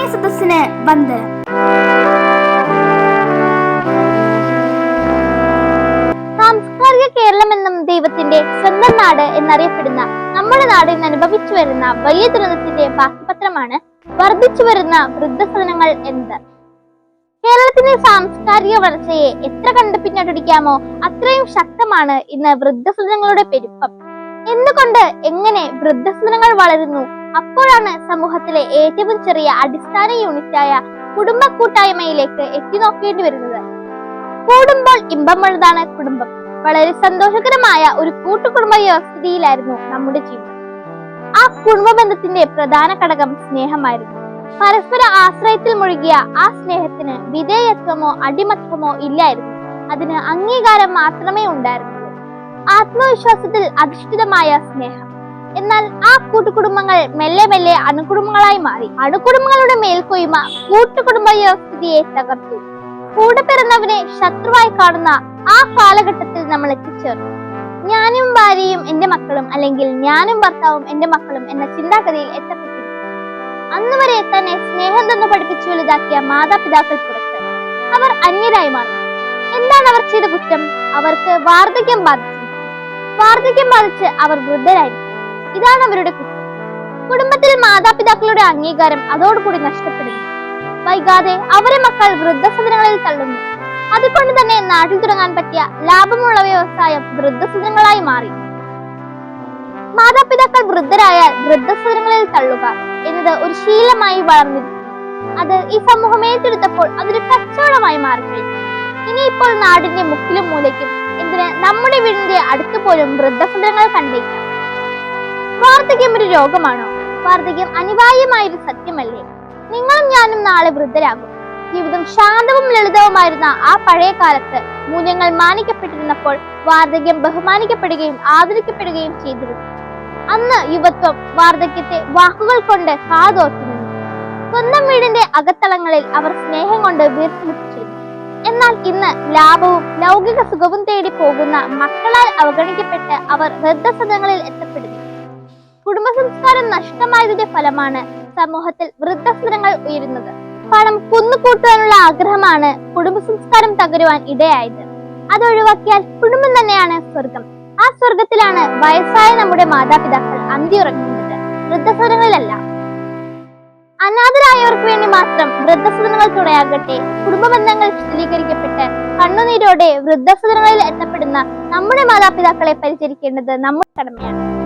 ബഹുമാന്യ സദസ്സിന് വന്ദനം സാംസ്കാരിക കേരളം എന്നും ദൈവത്തിന്റെ സ്വന്തം നാട് എന്നറിയപ്പെടുന്ന നമ്മുടെ നാട് ഇന്ന് അനുഭവിച്ചു വരുന്ന വലിയ ദുരന്തത്തിന്റെ ബാക്കിപത്രമാണ് വർദ്ധിച്ചു വരുന്ന വൃദ്ധസദനങ്ങൾ എന്നത് കേരളത്തിന്റെ സാംസ്കാരിക വളർച്ചയെ എത്ര കണ്ട് പിന്നോട്ടടിക്കാമോ അത്രയും ശക്തമാണ് ഇന്ന് വൃദ്ധസദനങ്ങളുടെ പെരുപ്പം. എന്തുകൊണ്ട് എങ്ങനെ വൃദ്ധസദനങ്ങൾ വളരുന്നു അപ്പോഴാണ് സമൂഹത്തിലെ ഏറ്റവും ചെറിയ അടിസ്ഥാന യൂണിറ്റായ കുടുംബ കൂട്ടായ്മയിലേക്ക് എത്തി നോക്കേണ്ടി വരുന്നത്. കൂടുമ്പോൾ ഇമ്പമുള്ളതാണ് കുടുംബം. വളരെ സന്തോഷകരമായ ഒരു കൂട്ടുകുടുംബ വ്യവസ്ഥിതിയിലായിരുന്നു നമ്മുടെ ജീവിതം. ആ കുടുംബ ബന്ധത്തിന്റെ പ്രധാന ഘടകം സ്നേഹമായിരുന്നു. പരസ്പര ആശ്രയത്തിൽ മുഴുകിയ ആ സ്നേഹത്തിന് വിധേയത്വമോ അടിമത്വമോ ഇല്ലായിരുന്നു. അതിന് അംഗീകാരം മാത്രമേ ഉണ്ടായിരുന്നുള്ളൂ. ആത്മവിശ്വാസത്തിൽ അധിഷ്ഠിതമായ സ്നേഹം. എന്നാൽ ആ കൂട്ടുകുടുംബങ്ങൾ മെല്ലെ മെല്ലെ അണുകുടുംബങ്ങളായി മാറി. അണുകുടുംബങ്ങളുടെ മേൽക്കൊയ്മ കൂട്ടുകുടുംബ വ്യവസ്ഥിതിയെ തകർത്തു. കൂടെ പിറന്നവനെ ശത്രുവായി കാണുന്ന ആ കാലഘട്ടത്തിൽ നമ്മൾ എത്തിച്ചേർന്നു. ഞാനും ഭാര്യയും എന്റെ മക്കളും അല്ലെങ്കിൽ ഞാനും ഭർത്താവും എന്റെ മക്കളും എന്ന ചിന്താഗതിയിൽ എത്തപ്പെട്ടിരുന്നു. അന്ന് വരെ തന്നെ സ്നേഹം തന്നു പഠിപ്പിച്ചു വലുതാക്കിയ മാതാപിതാക്കൾ പുറത്ത് അവർ അന്യരായി മാറി. എന്താണ് അവർ ചെയ്ത കുറ്റം? അവർക്ക് വാർദ്ധക്യം ബാധിച്ചു. വാർദ്ധക്യം ബാധിച്ച് അവർ വൃദ്ധരായിരിക്കും ഇതാണ് അവരുടെ കുട്ടി കുടുംബത്തിൽ മാതാപിതാക്കളുടെ അംഗീകാരം അതോടുകൂടി നഷ്ടപ്പെടുന്നു. വൈകാതെ അവരെ മക്കൾ വൃദ്ധസദനങ്ങളിൽ തള്ളുന്നു. അതുകൊണ്ട് തന്നെ നാട്ടിൽ തുടങ്ങാൻ പറ്റിയ ലാഭമുള്ള വ്യവസായം വൃദ്ധസദനങ്ങളായി മാറി. മാതാപിതാക്കൾ വൃദ്ധരായാൽ വൃദ്ധസദനങ്ങളിൽ തള്ളുക എന്നത് ഒരു ശീലമായി വളർന്നിരുന്നു അത് ഈ സമൂഹം ഏറ്റെടുത്തപ്പോൾ അതൊരു കച്ചവടമായി മാറിക്കഴിഞ്ഞു. ഇനിയിപ്പോൾ നാടിന്റെ മുക്കിലും മൂലയ്ക്കും എന്തിന് നമ്മുടെ വീടിന്റെ അടുത്ത് പോലും വൃദ്ധസദനങ്ങൾ കണ്ടേക്കാം. വാർദ്ധക്യം ഒരു രോഗമാണോ? വാർദ്ധക്യം അനിവാര്യമായ ഒരു സത്യമല്ലേ? നിങ്ങളും ഞാനും നാളെ വൃദ്ധരാകും. ജീവിതം ശാന്തവും ലളിതവുമായിരുന്ന ആ പഴയ കാലത്ത് മൂല്യങ്ങൾ മാനിക്കപ്പെട്ടിരുന്നപ്പോൾ വാർദ്ധക്യം ബഹുമാനിക്കപ്പെടുകയും ആദരിക്കപ്പെടുകയും ചെയ്തിരുന്നു. അന്ന് യുവത്വം വാർദ്ധക്യത്തെ വാക്കുകൾ കൊണ്ട് കാതോർത്തിരുന്നു. സ്വന്തം വീടിന്റെ അകത്തളങ്ങളിൽ അവർ സ്നേഹം കൊണ്ട് വീർപ്പുമുട്ടിച്ചിരുന്നു. എന്നാൽ ഇന്ന് ലാഭവും ലൗകിക സുഖവും തേടി പോകുന്ന മക്കളാൽ അവഗണിക്കപ്പെട്ട് അവർ വൃദ്ധസദങ്ങളിൽ എത്തപ്പെടുന്നു. കുടുംബ സംസ്കാരം നഷ്ടമായതിന്റെ ഫലമാണ് സമൂഹത്തിൽ വൃദ്ധസദനങ്ങൾ ഉയരുന്നത്. പണം കുന്നുകൂട്ടുവാനുള്ള ആഗ്രഹമാണ് കുടുംബ സംസ്കാരം തകരുവാൻ ഇടയായത്. അത് ഒഴിവാക്കിയാൽ കുടുംബം തന്നെയാണ് സ്വർഗം ആ സ്വർഗത്തിലാണ് വയസ്സായ നമ്മുടെ മാതാപിതാക്കൾ അന്തിയുറങ്ങുന്നത്. വൃദ്ധസ്വരങ്ങളിലല്ല അനാഥരായവർക്ക് വേണ്ടി മാത്രം വൃദ്ധസദനങ്ങൾ തുണയാകട്ടെ കുടുംബ ബന്ധങ്ങൾ ശിഥിലീകരിക്കപ്പെട്ട് കണ്ണുനീരോടെ വൃദ്ധസദനങ്ങളിൽ എത്തപ്പെടുന്ന നമ്മുടെ മാതാപിതാക്കളെ പരിചരിക്കേണ്ടത് നമ്മുടെ കടമയാണ്.